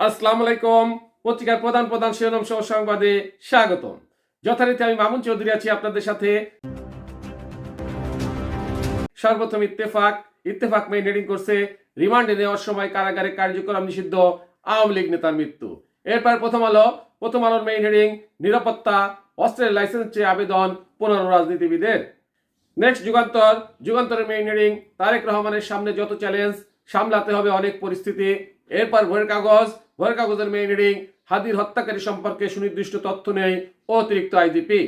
আসসালামু আলাইকুম। পত্রিকার প্রধান প্রধান শিরোনাম সহ সংবাদে স্বাগতম। যথারীতি আমি মামুন চৌধুরী আছি আপনাদের সাথে। সর্বপ্রথম ইত্তেফাক। ইত্তেফাক মেইন হেডিং করছে রিমান্ডে নেওয়ার সময় কারাগারে কার্যক্রম নিষিদ্ধ, আওয়ামী লীগ নেতার মৃত্যু। এরপর প্রথম আলো, প্রথম আলোর মেইন হেডিং নিরাপত্তা, অস্ত্রের লাইসেন্স চেয়ে আবেদন পনেরো রাজনীতিবিদের। নেক্সট যুগান্তর। যুগান্তরের মেইন হেডিং তারেক রহমানের সামনে যত চ্যালেঞ্জ সামলাতে হবে অনেক পরিস্থিতি। এরপর ভোরের কাগজ ভোরের কাগজের মেইন হেডিং হাদির হত্যাকারী সম্পর্কে সুনির্দিষ্ট তথ্য নেই অতিরিক্ত আইডিপি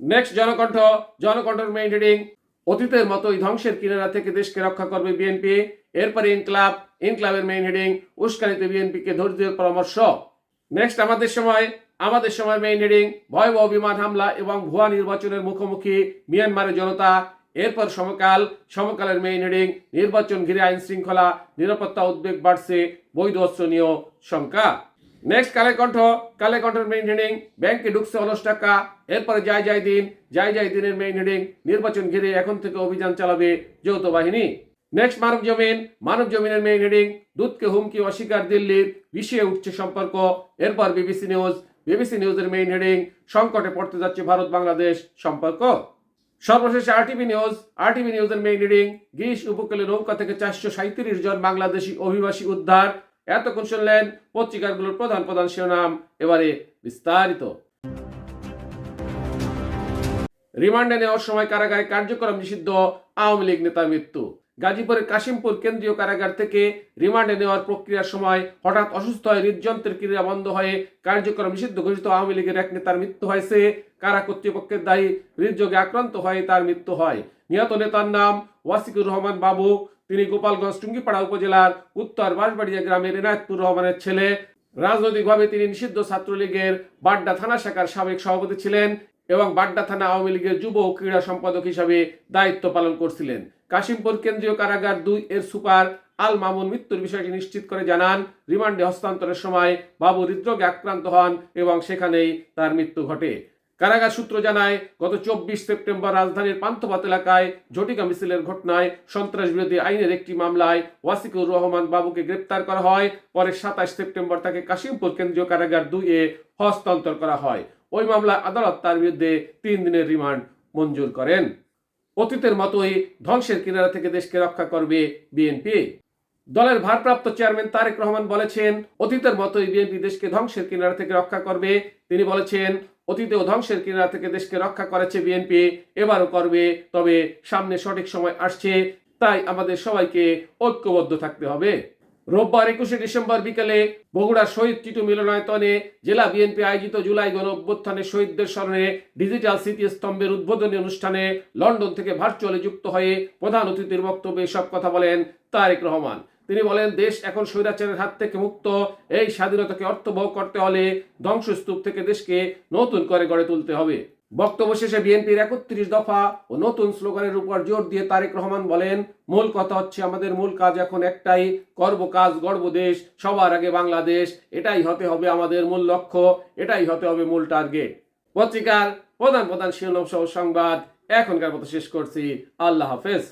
নেক্সট জনকণ্ঠ জনকণ্ঠের মেইন হেডিং অতীতের মতোই ধ্বংসের কিনারা থেকে দেশকে রক্ষা করবে বিএনপি এরপরে ইনক্লাব ইনক্লাবের মেইন হেডিং উস্কানিতে বিএনপিকে ধৈর্যের পরামর্শ নেক্সট আমাদের সময় আমাদের সময় মেইন হেডিং ভয়াবহ বিমান হামলা এবং ভুয়া নির্বাচনের মুখোমুখি মিয়ানমারের জনতা এরপর সমকাল, সমকালের মেইন হেডিং নির্বাচন ঘিরে আইন শৃঙ্খলা, নিরাপত্তা উদ্বেগ বাড়ছে, বৈধ অস্ত্র শঙ্কা। নেক্সট কালে কণ্ঠ। কালে কণ্ঠের মেইন হেডিং ব্যাংকে ঢুকছে অলস টাকা। এরপরে যাই যাই দিন যাই যাই দিনের মেইন হেডিং নির্বাচন ঘিরে এখন থেকে অভিযান চালাবে যৌথ বাহিনী। নেক্সট মানব জমিন। মানব জমিনের মেইন হেডিং দুধকে হুমকি অস্বীকার দিল্লির বিষয়ে উঠছে সম্পর্ক। এরপর বিবিসি নিউজ বিবিসি নিউজের মেইন হেডিং সংকটে পড়তে যাচ্ছে ভারত বাংলাদেশ সম্পর্ক। সর্বশেষে আরটিভি নিউজ আরটিভি নিউজের মেইন হেডিং গ্রিস উপকূলে নৌকা থেকে চারশো সাঁত্রিশ জন বাংলাদেশি অভিবাসী উদ্ধার। এতক্ষণ শুনলেন পত্রিকাগুলোর প্রধান প্রধান শিরোনাম, এবারে বিস্তারিত। রিমান্ডে নেওয়ার সময় কারাগারে কার্যক্রম নিষিদ্ধ, আওয়ামী লীগ নেতার মৃত্যু। গাজীপুরের কাশিমপুর কেন্দ্রীয় কারাগার থেকে রিমান্ডে নেওয়ার প্রক্রিয়ার সময় হঠাৎ অসুস্থ হয়ে হৃদযন্ত্রের ক্রিয়া বন্ধ হয়ে কার্যক্রম নিষিদ্ধ ঘোষিত আওয়ামী লীগের এক নেতার মৃত্যু হয়েছে। কারা কর্তৃপক্ষের দায়ী? হৃদযোগে আক্রান্ত হয়ে তার মৃত্যু হয়। নিহত নেতার নাম ওয়াসিকুর রহমান বাবু। তিনি গোপালগঞ্জ টুঙ্গিপাড়া উপজেলার উত্তর বাঁশবাড়িয়া গ্রামের এনায়তপুর রহমানের ছেলে। রাজনৈতিকভাবে তিনি নিষিদ্ধ ছাত্রলীগের বাড্ডা থানা শাখার সাবেক সভাপতি ছিলেন এবং বাড্ডা থানা আওয়ামী লীগের যুব ও ক্রীড়া সম্পাদক হিসাবে দায়িত্ব পালন করছিলেন। কাশিমপুর কেন্দ্রীয় কারাগার দুই এর সুপার আল মামুন মৃত্যুর বিষয়টি নিশ্চিত করে জানান, রিমান্ডে হস্তান্তরের সময় বাবু হৃদরোগে আক্রান্ত হন এবং সেখানেই তার মৃত্যু ঘটে। কারাগার সূত্র জানায়, গত চব্বিশ সেপ্টেম্বর রাজধানীর পান্থপাত এলাকায় ঝটিকা মিছিলের ঘটনায় সন্ত্রাস বিরোধী আইনের একটি মামলায় ওয়াসিকুর রহমান বাবুকে গ্রেপ্তার করা হয়। পরে সাতাশ সেপ্টেম্বর তাকে কাশিমপুর কেন্দ্রীয় কারাগার দুই এ হস্তান্তর করা হয়। ওই মামলায় আদালত তার বিরুদ্ধে তিন দিনের রিমান্ড মঞ্জুর করেন। অতীতের মতোই ধ্বংসের কিনারা থেকে দেশকে রক্ষা করবে বিএনপি। দলের ভারপ্রাপ্ত চেয়ারম্যান তারেক রহমান বলেছেন, অতীতের মতোই বিএনপি দেশকে ধ্বংসের কিনারা থেকে রক্ষা করবে। তিনি বলেছেন, অতীতেও ধ্বংসের কিনারা থেকে দেশকে রক্ষা করেছে বিএনপি, এবারও করবে, তবে সামনে সঠিক সময় আসছে, তাই আমাদের সবাইকে ঐক্যবদ্ধ থাকতে হবে। রোববার একুশে ডিসেম্বর বিকেলে বগুড়া শহীদ টিটু মিলনায়তনে জেলা বিএনপি আয়োজিত জুলাই গণ অভ্যুত্থানে শহীদদের স্মরণে ডিজিটাল স্মৃতিস্তম্ভের উদ্বোধনী অনুষ্ঠানে লন্ডন থেকে ভার্চুয়ালি যুক্ত হয়ে প্রধান অতিথির বক্তব্যে সব কথা বলেন তারেক রহমান। তিনি বলেন, দেশ এখন স্বৈরাচারের হাত থেকে মুক্ত। এই স্বাধীনতাকে অর্থবহ করতে হলে ধ্বংসস্তূপ থেকে দেশকে নতুন করে গড়ে তুলতে হবে। বক্তব্য শেষে বিএনপির একত্রিশ দফা ও নতুন স্লোগানের উপর জোর দিয়ে তারেক রহমান বলেন, মূল কথা হচ্ছে আমাদের মূল কাজ এখন একটাই, করব কাজ গর্ব দেশ, সবার আগে বাংলাদেশ। এটাই হতে হবে আমাদের মূল লক্ষ্য, এটাই হতে হবে মূল টার্গেট। পত্রিকার প্রধান প্রধান শিরোনাম সহ সংবাদ এখনকার মতো শেষ করছি। আল্লাহ হাফেজ।